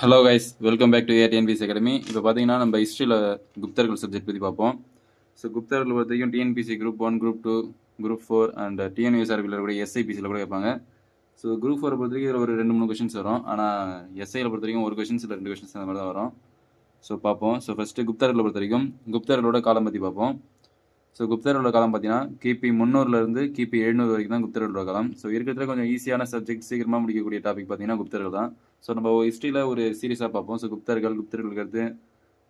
Hello guys welcome back to ATNPS academy இப்போ பார்த்தீங்கன்னா நம்ம ஹிஸ்ட்ரியில் குப்தர்கள் சப்ஜெக்ட் பற்றி பார்ப்போம். ஸோ குப்தர்கள் பொறுத்த வரைக்கும் TNPC group one group two group four and டிஎன்யூஎஸ்ஆர்பியில் கூட எஸ்ஐபிசியில் கூட கேட்பாங்க. ஸோ குரூப் ஃபோரை பொறுத்த வரைக்கும் ஒரு ரெண்டு மூணு கொஷின்ஸ் வரும். ஆனால் எஸ்ஐயில் பொறுத்த வரைக்கும் ஒரு கொஷின்ஸ் இல்லை ரெண்டு கொஷின்ஸ் அந்த மாதிரி தான் வரும். ஸோ பார்ப்போம். ஸோ ஃபஸ்ட்டு குப்தர்களை பொறுத்த வரைக்கும் குப்தர்களோட காலம் பற்றி பார்ப்போம். ஸோ குப்தர்களோட காலம் பார்த்தீங்கன்னா கிபி முந்நூறுலேருந்து கிபி எழுநூறு வரைக்கும் தான் குப்தர்களோட காலம். ஸோ இருக்கிறதுல கொஞ்சம் ஈஸியான சப்ஜெக்ட் சீக்கிரமாக முடிக்கக்கூடிய டாபிக் பார்த்தீங்கன்னா குப்தர்கள் தான். ஸோ நம்ம ஹிஸ்ட்ரியில் ஒரு சீரியஸாக பார்ப்போம். ஸோ குப்தர்கள் குப்தர்களுக்கு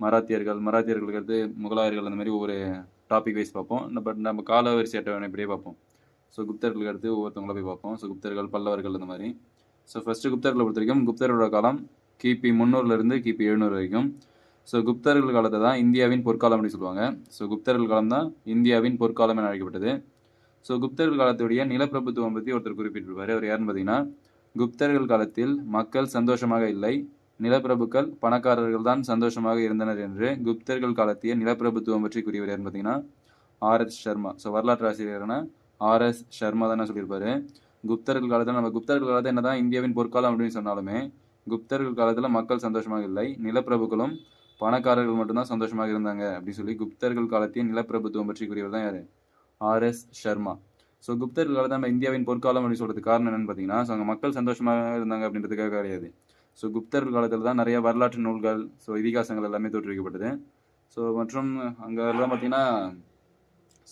மராத்தியர்கள் மராத்தியர்களுக்கு முகலாயர்கள் அந்த மாதிரி ஒவ்வொரு டாபிக் வைஸ் பார்ப்போம். பட் நம்ம கால வரிசை அட்டவணை இப்படியே பார்ப்போம். ஸோ குப்தர்களுக்கு அடுத்து ஒவ்வொருத்தவங்கள போய் பார்ப்போம். ஸோ குப்தர்கள் பல்லவர்கள் அந்த மாதிரி. ஸோ ஃபஸ்ட்டு குப்தர்களை பொறுத்த வரைக்கும் குப்தர்களோட காலம் கிபி முந்நூறுலேருந்து கிபி எழுநூறு வரைக்கும். ஸோ குப்தர்கள் காலத்தை தான் இந்தியாவின் பொற்காலம் அப்படின்னு சொல்லுவாங்க. ஸோ குப்தர்கள் காலம் தான் இந்தியாவின் பொற்காலம் என அழைக்கப்பட்டது. ஸோ குப்தர்கள் காலத்துடைய நிலப்பிரபுத்துவம் பற்றி ஒருத்தர் குறிப்பிட்டிருப்பார். அவர் யாருன்னு பார்த்தீங்கன்னா குப்தர்கள் காலத்தில் மக்கள் சந்தோஷமாக இல்லை. நிலப்பிரபுக்கள் பணக்காரர்கள் தான் சந்தோஷமாக இருந்தனர் என்று குப்தர்கள் காலத்திய நிலப்பிரபுத்துவம் பற்றி கூறியவர் யாருன்னு பார்த்தீங்கன்னா ஆர் எஸ் சர்மா. ஸோ வரலாற்று ஆசிரியரான ஆர் எஸ் சர்மா தானே சொல்லியிருப்பாரு. குப்தர்கள் காலத்தில் நம்ம குப்தர்கள் காலத்தில் என்னதான் இந்தியாவின் பொற்காலம் அப்படின்னு சொன்னாலுமே குப்தர்கள் காலத்தில் மக்கள் சந்தோஷமாக இல்லை. நிலப்பிரபுக்களும் பணக்காரர்கள் மட்டும்தான் சந்தோஷமாக இருந்தாங்க அப்படின்னு சொல்லி குப்தர்கள் காலத்திய நிலப்பிரபுத்துவம் பற்றி கூறியவர் தான் யார்? R S Sharma. ஸோ குப்தர்கள் காலத்தில் நம்ம இந்தியாவின் பொற்காலம் அப்படின்னு சொல்றதுக்கு காரணம் என்னன்னு பார்த்தீங்கன்னா ஸோ அங்கே மக்கள் சந்தோஷமாக இருந்தாங்க அப்படின்றதுக்காக கிடையாது. ஸோ குப்தர்கள் காலத்தில் தான் நிறைய வரலாற்று நூல்கள் ஸோ இதிகாசங்கள் எல்லாமே தோற்றுவிக்கப்பட்டது. ஸோ மற்றும் அங்கே எல்லாம் பார்த்தீங்கன்னா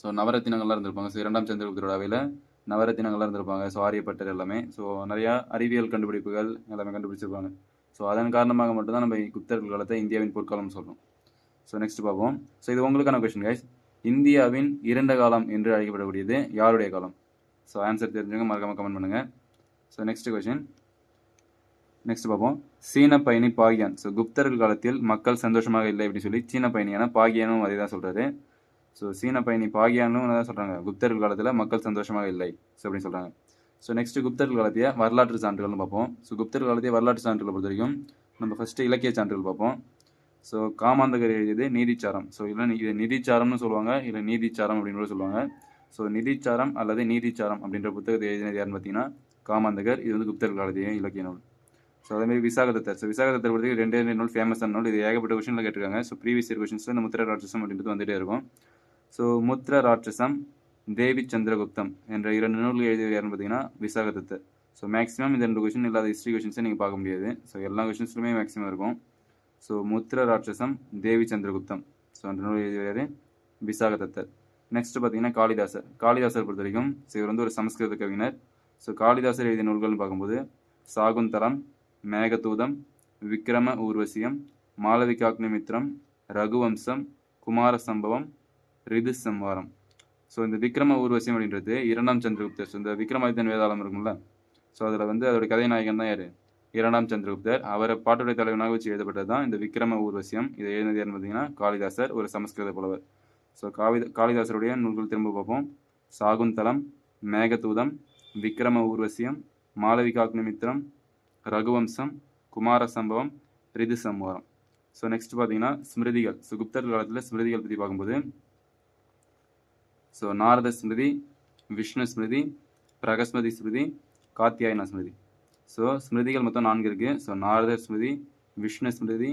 ஸோ நவரத்தினங்கள்லாம் இருந்திருப்பாங்க. ஸோ இரண்டாம் சந்திரகுப்தரோட அவையில் நவரத்தினங்கள்லாம் இருந்திருப்பாங்க. ஸோ ஆரியப்பட்டர் எல்லாமே. ஸோ நிறையா அறிவியல் கண்டுபிடிப்புகள் எல்லாமே கண்டுபிடிச்சிருப்பாங்க. ஸோ அதன் காரணமாக மட்டும்தான் நம்ம குப்தர்கள் காலத்தை இந்தியாவின் பொற்காலம்னு சொல்கிறோம் ஸோ நெக்ஸ்ட் பார்ப்போம். ஸோ இது உங்களுக்கான கொஷின் கைஸ் இந்தியாவின் இரண்ட காலம் என்று அழைக்கப்படக்கூடியது யாருடைய காலம்? ஸோ ஆன்சர் தெரிஞ்சவங்க மறக்காம கமெண்ட் பண்ணுங்க. ஸோ நெக்ஸ்ட் கொஸ்டின் நெக்ஸ்ட் பார்ப்போம். சீன பயணி பாகியான். ஸோ குப்தர்கள் காலத்தில் மக்கள் சந்தோஷமாக இல்லை அப்படின்னு சொல்லி சீன பயணியான பாகியானும் அதே தான் சொல்கிறாரு ஸோ சீன பயணி பாகியானும் தான் சொல்கிறாங்க குப்தர்கள் காலத்தில் மக்கள் சந்தோஷமாக இல்லை. ஸோ அப்படின்னு சொல்கிறாங்க ஸோ நெக்ஸ்ட் குப்தர்கள் காலத்திய வரலாற்று சான்றுகள்னு பார்ப்போம். ஸோ குப்தர்கள் காலத்திய வரலாற்று சான்றுகளை பொறுத்த வரைக்கும் நம்ம ஃபஸ்ட்டு இலக்கிய சான்றுகள் பார்ப்போம். ஸோ காமாந்தகர் எழுதியது நீதிச்சாரம். ஸோ இல்லை இது நிதிச்சாரம்னு சொல்லுவாங்க இல்லை நீதிச்சாரம் அப்படின்னு கூட சொல்லுவாங்க. ஸோ நிதிச்சாரம் அல்லது நீதிச்சாரம் அப்படின்ற புத்தகத்தை எழுதினது யாருன்னு பார்த்தீங்கன்னா காமாந்தகர். இது வந்து குப்தர் காலத்திய இலக்கிய நூல். ஸோ அதேமாதிரி விசாகதத்தர். ஸோ விசாகதத்தர் பற்றி ரெண்டே ரெண்டு நூல் ஃபேமஸான நூல். இது ஏகப்பட்ட கொஷனில் கேட்டிருக்காங்க. ஸோ ப்ரீவியஸ் இயர் கொஷின்ஸில் இந்த முத்திர ராட்சசம் அப்படின்றது வந்துட்டே இருக்கும். ஸோ முத்திர ராட்சசம் தேவி சந்திரகுப்தம் என்ற இரண்டு நூல்கள் எழுதியவர் யாருன்னு பார்த்தீங்கன்னா விசாகதத்தர். ஸோ மேக்ஸிமம் இந்த ரெண்டு கொஷின் இல்லாத ஹிஸ்ட்ரி கொஷின்ஸை நீங்கள் பார்க்க முடியாது. ஸோ எல்லா கொஷின்ஸ்லுமே மேக்ஸிமம் இருக்கும். ஸோ முத்திர ராட்சசம் தேவி சந்திரகுப்தம் ஸோ அந்த நூல் எழுதியவர் விசாகதத்தர் நெக்ஸ்ட் பார்த்தீங்கன்னா காளிதாசர் காளிதாசர் பொறுத்த வரைக்கும் ஸோ இவர் வந்து ஒரு சமஸ்கிருத கவிஞர். ஸோ காளிதாசர் எழுதிய நூல்கள்னு பார்க்கும்போது சாகுந்தரம் மேகதூதம் விக்ரம ஊர்வசியம் மாளவிகாக்னிமித்ரம் ரகுவம்சம் குமார சம்பவம் ரிது சம்வாரம் ஸோ இந்த விக்ரம ஊர்வசியம் அப்படின்றது இரண்டாம் சந்திரகுப்தர். ஸோ இந்த விக்ரமாதித்தன் வேதாளம் இருக்கும்ல. ஸோ அதில் வந்து அதோட கதைநாயகன் தான் யார்? இரண்டாம் சந்திரகுப்தர். அவரை பாட்டுடைய தலைவனாக வச்சு எழுதப்பட்டது தான் இந்த விக்ரம ஊர்வசியம். இதை எழுதினது யாருன்னு பார்த்தீங்கன்னா காளிதாசர் ஒரு சமஸ்கிருத புலவர். ஸோ காவித காளிதாசருடைய நூல்கள் திரும்ப பார்ப்போம். சாகுந்தலம் மேகதூதம் விக்ரம ஊர்வசியம் மாளவிகாக்னிமித்திரம் ரகுவம்சம் குமார சம்பவம் ரிது சம்வாரம் ஸோ நெக்ஸ்ட் பார்த்தீங்கன்னா ஸ்மிருதிகள். ஸோ குப்தர் காலத்தில் ஸ்மிருதிகள் பற்றி பார்க்கும்போது ஸோ நாரத ஸ்மிருதி விஷ்ணு ஸ்மிருதி பிரகஸ்மதி ஸ்மிருதி காத்தியாயன ஸ்மிருதி. ஸோ ஸ்மிருதிகள் மொத்தம் நான்கு இருக்குது ஸோ நாரதர் ஸ்மிருதி விஷ்ணு ஸ்மிருதி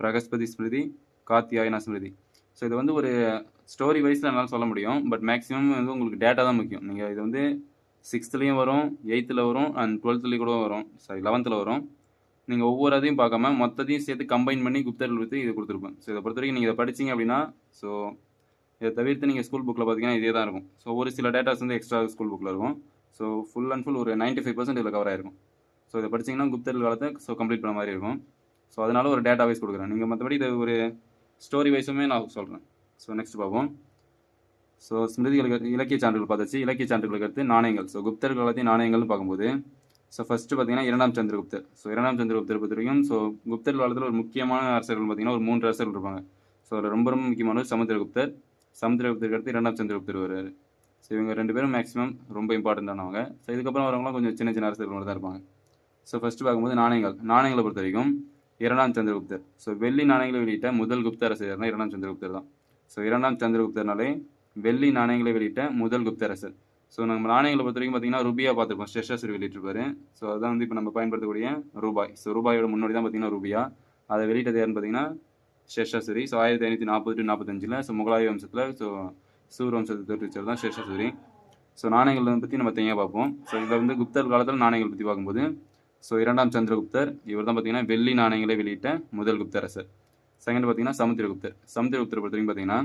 பிரகஸ்பதி ஸ்மிருதி காத்தியாயன ஸ்மிருதி ஸோ இது வந்து ஒரு ஸ்டோரி வைஸில் என்னால் சொல்ல முடியும். பட் மேக்ஸிமம் வந்து உங்களுக்கு டேட்டா தான் முக்கியம். நீங்கள் இது வந்து சிக்ஸ்த்துலேயும் வரும் எயித்தில் வரும் அண்ட் டுவெல்த்துலேயும் கூட வரும்? சாரி லெவன்த்தில் வரும். நீங்கள் ஒவ்வொரு அதையும் பார்க்காம மொத்தத்தையும் சேர்த்து கம்பைன் பண்ணி குப்தர்கள் பற்றி இது கொடுத்துருப்பேன். ஸோ இதை பொறுத்த வரைக்கும் நீங்கள் இதை படித்தீங்க அப்படின்னா ஸோ இதை தவிர்த்து நீங்கள் ஸ்கூல் புக்கில் பார்த்தீங்கன்னா இதே தான் இருக்கும். ஸோ ஒரு சில டேட்டாஸ் வந்து எக்ஸ்ட்ரா ஸ்கூல் புக்கில் இருக்கும். ஸோ ஃபுல் அண்ட் ஃபுல் ஒரு நைன்ட்டி ஃபைவ் பர்சன்ட் இதில் கவர் ஆயிருக்கும். ஸோ இதை படிச்சீங்கன்னா குப்தர்கள் காலத்தை ஸோ கம்ப்ளீட் பண்ண மாதிரி இருக்கும். ஸோ அதனால் ஒரு டேட்டா வைஸ் கொடுக்குறேன். நீங்கள் மற்றபடி இது ஒரு ஸ்டோரி வைஸுமே நான் சொல்கிறேன் ஸோ நெக்ஸ்ட் பார்ப்போம். ஸோ ஸ்மிருதிகளுக்கு இலக்கிய சான்றுகள் பார்த்தாச்சு. இலக்கிய சான்றுகளுக்கு அடுத்து நாணயங்கள். ஸோ குப்தர் காலத்தையும் நாணயங்கள்னு பார்க்கும்போது ஸோ ஃபஸ்ட்டு பார்த்தீங்கன்னா இரண்டாம் சந்திரகுப்தர். ஸோ இரண்டாம் சந்திரகுப்தர் பொறுத்த வரைக்கும் ஸோ குப்தர் காலத்தில் ஒரு முக்கியமான அரசர்கள் பார்த்தீங்கன்னா ஒரு மூன்று அரசர்கள் இருப்பாங்க. ஸோ அதில் ரொம்ப ரொம்ப முக்கியமானவர் சமுத்திரகுப்தர். சமுத்திரகுப்தருக்கு அடுத்து இரண்டாம் சந்திரகுப்தர் வருவார். ஸோ இவங்க ரெண்டு பேரும் மேக்ஸிமம் ரொம்ப இம்பார்ட்டண்ட்டானவங்க ஸோ இதுக்கப்புறம் வரவங்களாம் கொஞ்சம் சின்ன சின்ன அரசர்கள் மட்டும் தான் இருப்பாங்க. ஸோ ஃபஸ்ட்டு பார்க்கும்போது நாணயங்கள். நாணயங்களை பொறுத்த வரைக்கும் இரண்டாம் சந்திரகுப்தர். ஸோ வெள்ளி நாணயங்களை வெளியிட்ட முதல் குப்த அரசர் தான் இரண்டாம் சந்திரகுப்தர் தான். ஸோ இரண்டாம் சந்திரகுப்தர்னாலே வெள்ளி நாணயங்களை வெளியிட்ட முதல் குப்த அரசர். ஸோ நம்ம நாணயங்களை பொறுத்த வரைக்கும் பார்த்தீங்கன்னா ரூபியா பார்த்துருப்போம். ஷெஷாசுரி வெளியிட்டிருப்பாரு. ஸோ அதான் வந்து இப்போ நம்ம பயன்படுத்தக்கூடிய ரூபாய். ஸோ ரூபாயோட முன்னோடி தான் பார்த்தீங்கன்னா ரூபியா. அதை வெளியிட்டது யாருன்னு பார்த்தீங்கன்னா ஷெஷாசுரி ஸோ ஆயிரத்தி ஐநூற்றி நாற்பது டு நாற்பத்தஞ்சில் ஸோ முகலாய வம்சத்தில் ஸோ சூர் வம்சத்தை தோற்றுச்சவர் தான் ஷெஷாசுரி ஸோ நாணயங்களை பற்றி நம்ம தனியாக பார்ப்போம். ஸோ இதில் வந்து குப்தர் காலத்தில் நாணயங்கள் பற்றி பார்க்கும்போது ஸோ இரண்டாம் சந்திரகுப்தர் இவர் தான் பார்த்தீங்கன்னா வெள்ளி நாணயங்களை வெளியிட்ட முதல் குப்தரசர். செகண்ட் பார்த்தீங்கன்னா சமுத்திரகுப்தர் சமுத்திரகுப்தர் பொறுத்த வரைக்கும் பார்த்தீங்கன்னா